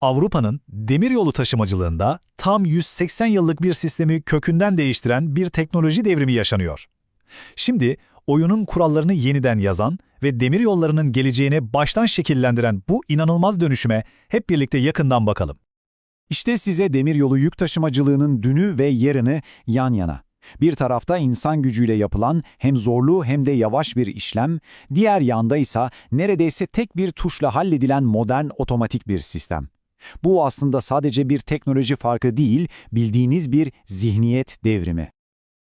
Avrupa'nın demiryolu taşımacılığında tam 180 yıllık bir sistemi kökünden değiştiren bir teknoloji devrimi yaşanıyor. Şimdi oyunun kurallarını yeniden yazan ve demiryollarının geleceğini baştan şekillendiren bu inanılmaz dönüşüme hep birlikte yakından bakalım. İşte size demiryolu yük taşımacılığının dünü ve yarını yan yana. Bir tarafta insan gücüyle yapılan hem zorlu hem de yavaş bir işlem, diğer yanda ise neredeyse tek bir tuşla halledilen modern otomatik bir sistem. Bu aslında sadece bir teknoloji farkı değil, bildiğiniz bir zihniyet devrimi.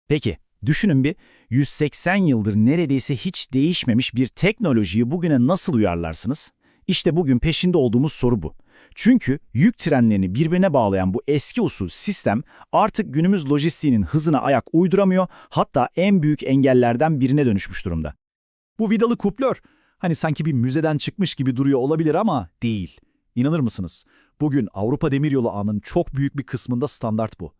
Peki, düşünün bir, 180 yıldır neredeyse hiç değişmemiş bir teknolojiyi bugüne nasıl uyarlarsınız? İşte bugün peşinde olduğumuz soru bu. Çünkü yük trenlerini birbirine bağlayan bu eski usul sistem artık günümüz lojistiğinin hızına ayak uyduramıyor, hatta en büyük engellerden birine dönüşmüş durumda. Bu vidalı kuplör, hani sanki bir müzeden çıkmış gibi duruyor olabilir ama değil. İnanır mısınız? Bugün Avrupa Demiryolu ağının çok büyük bir kısmında standart bu.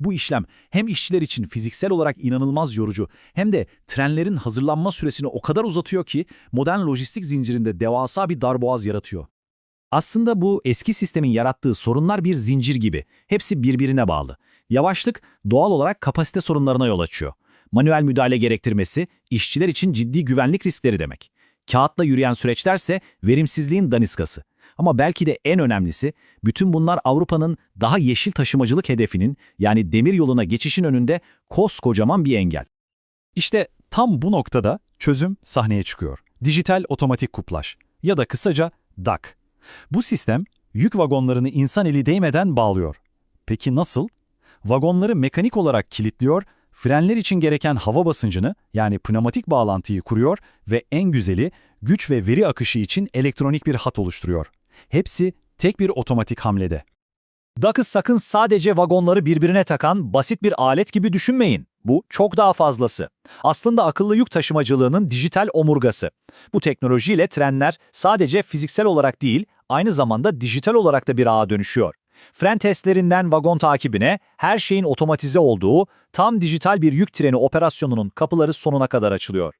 Bu işlem hem işçiler için fiziksel olarak inanılmaz yorucu hem de trenlerin hazırlanma süresini o kadar uzatıyor ki modern lojistik zincirinde devasa bir darboğaz yaratıyor. Aslında bu eski sistemin yarattığı sorunlar bir zincir gibi. Hepsi birbirine bağlı. Yavaşlık doğal olarak kapasite sorunlarına yol açıyor. Manuel müdahale gerektirmesi işçiler için ciddi güvenlik riskleri demek. Kağıtla yürüyen süreçlerse verimsizliğin daniskası. Ama belki de en önemlisi bütün bunlar Avrupa'nın daha yeşil taşımacılık hedefinin yani demir yoluna geçişin önünde koskocaman bir engel. İşte tam bu noktada çözüm sahneye çıkıyor. Dijital otomatik kuplaj ya da kısaca DAC. Bu sistem yük vagonlarını insan eli değmeden bağlıyor. Peki nasıl? Vagonları mekanik olarak kilitliyor, frenler için gereken hava basıncını yani pneumatik bağlantıyı kuruyor ve en güzeli güç ve veri akışı için elektronik bir hat oluşturuyor. Hepsi tek bir otomatik hamlede. DAC'ı sakın sadece vagonları birbirine takan basit bir alet gibi düşünmeyin. Bu çok daha fazlası. Aslında akıllı yük taşımacılığının dijital omurgası. Bu teknolojiyle trenler sadece fiziksel olarak değil, aynı zamanda dijital olarak da bir ağa dönüşüyor. Fren testlerinden vagon takibine her şeyin otomatize olduğu tam dijital bir yük treni operasyonunun kapıları sonuna kadar açılıyor.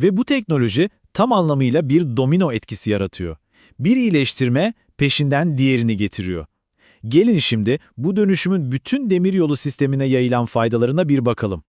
Ve bu teknoloji tam anlamıyla bir domino etkisi yaratıyor. Bir iyileştirme peşinden diğerini getiriyor. Gelin şimdi bu dönüşümün bütün demiryolu sistemine yayılan faydalarına bir bakalım.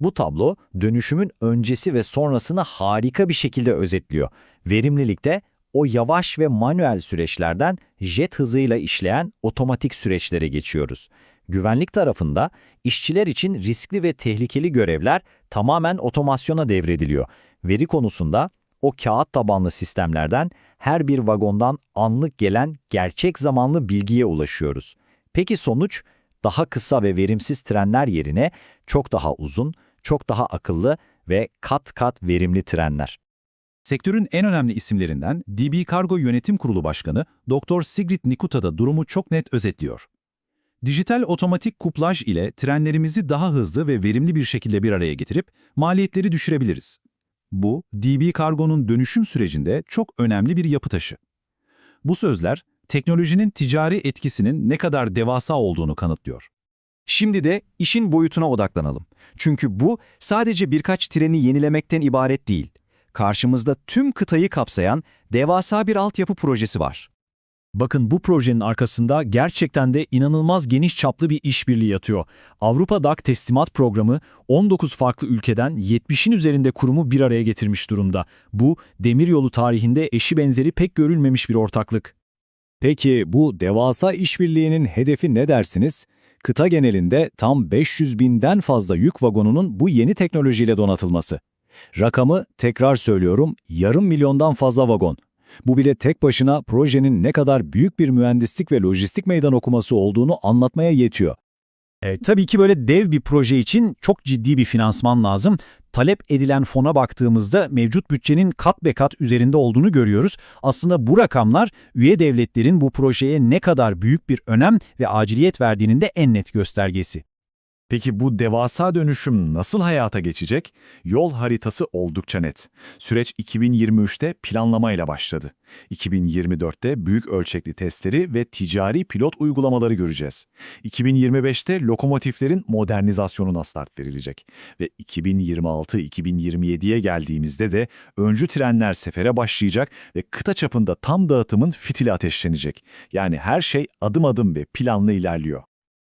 Bu tablo dönüşümün öncesi ve sonrasını harika bir şekilde özetliyor. Verimlilikte o yavaş ve manuel süreçlerden jet hızıyla işleyen otomatik süreçlere geçiyoruz. Güvenlik tarafında işçiler için riskli ve tehlikeli görevler tamamen otomasyona devrediliyor. Veri konusunda o kağıt tabanlı sistemlerden her bir vagondan anlık gelen gerçek zamanlı bilgiye ulaşıyoruz. Peki sonuç? Daha kısa ve verimsiz trenler yerine çok daha uzun, çok daha akıllı ve kat kat verimli trenler. Sektörün en önemli isimlerinden DB Kargo Yönetim Kurulu Başkanı Dr. Sigrid Nikuta da durumu çok net özetliyor. Dijital otomatik kuplaj ile trenlerimizi daha hızlı ve verimli bir şekilde bir araya getirip maliyetleri düşürebiliriz. Bu, DB Kargo'nun dönüşüm sürecinde çok önemli bir yapı taşı. Bu sözler, teknolojinin ticari etkisinin ne kadar devasa olduğunu kanıtlıyor. Şimdi de işin boyutuna odaklanalım. Çünkü bu sadece birkaç treni yenilemekten ibaret değil. Karşımızda tüm kıtayı kapsayan devasa bir altyapı projesi var. Bakın bu projenin arkasında gerçekten de inanılmaz geniş çaplı bir işbirliği yatıyor. Avrupa DAC Teslimat Programı 19 farklı ülkeden 70'in üzerinde kurumu bir araya getirmiş durumda. Bu demiryolu tarihinde eşi benzeri pek görülmemiş bir ortaklık. Peki bu devasa işbirliğinin hedefi ne dersiniz? Kıta genelinde tam 500 binden fazla yük vagonunun bu yeni teknolojiyle donatılması. Rakamı tekrar söylüyorum yarım milyondan fazla vagon. Bu bile tek başına projenin ne kadar büyük bir mühendislik ve lojistik meydan okuması olduğunu anlatmaya yetiyor. E, tabii ki böyle dev bir proje için çok ciddi bir finansman lazım. Talep edilen fona baktığımızda mevcut bütçenin kat be kat üzerinde olduğunu görüyoruz. Aslında bu rakamlar üye devletlerin bu projeye ne kadar büyük bir önem ve aciliyet verdiğinin de en net göstergesi. Peki bu devasa dönüşüm nasıl hayata geçecek? Yol haritası oldukça net. Süreç 2023'te planlamayla başladı. 2024'te büyük ölçekli testleri ve ticari pilot uygulamaları göreceğiz. 2025'te lokomotiflerin modernizasyonuna start verilecek. Ve 2026-2027'ye geldiğimizde de öncü trenler sefere başlayacak ve kıta çapında tam dağıtımın fitili ateşlenecek. Yani her şey adım adım ve planlı ilerliyor.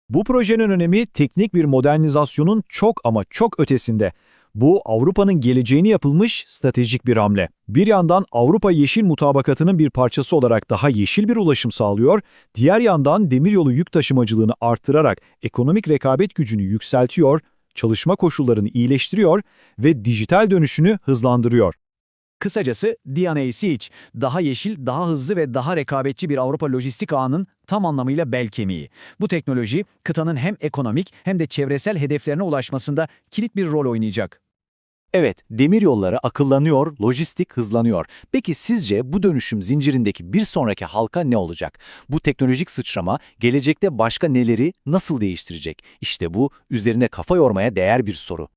Bu projenin önemi teknik bir modernizasyonun çok ama çok ötesinde. Bu Avrupa'nın geleceğini yapılmış stratejik bir hamle. Bir yandan Avrupa Yeşil Mutabakatı'nın bir parçası olarak daha yeşil bir ulaşım sağlıyor, diğer yandan demiryolu yük taşımacılığını artırarak ekonomik rekabet gücünü yükseltiyor, çalışma koşullarını iyileştiriyor ve dijital dönüşünü hızlandırıyor. Kısacası DNAC daha yeşil, daha hızlı ve daha rekabetçi bir Avrupa lojistik ağının tam anlamıyla bel kemiği. Bu teknoloji kıtanın hem ekonomik hem de çevresel hedeflerine ulaşmasında kilit bir rol oynayacak. Evet, demir yolları akıllanıyor, lojistik hızlanıyor. Peki sizce bu dönüşüm zincirindeki bir sonraki halka ne olacak? Bu teknolojik sıçrama gelecekte başka neleri nasıl değiştirecek? İşte bu üzerine kafa yormaya değer bir soru.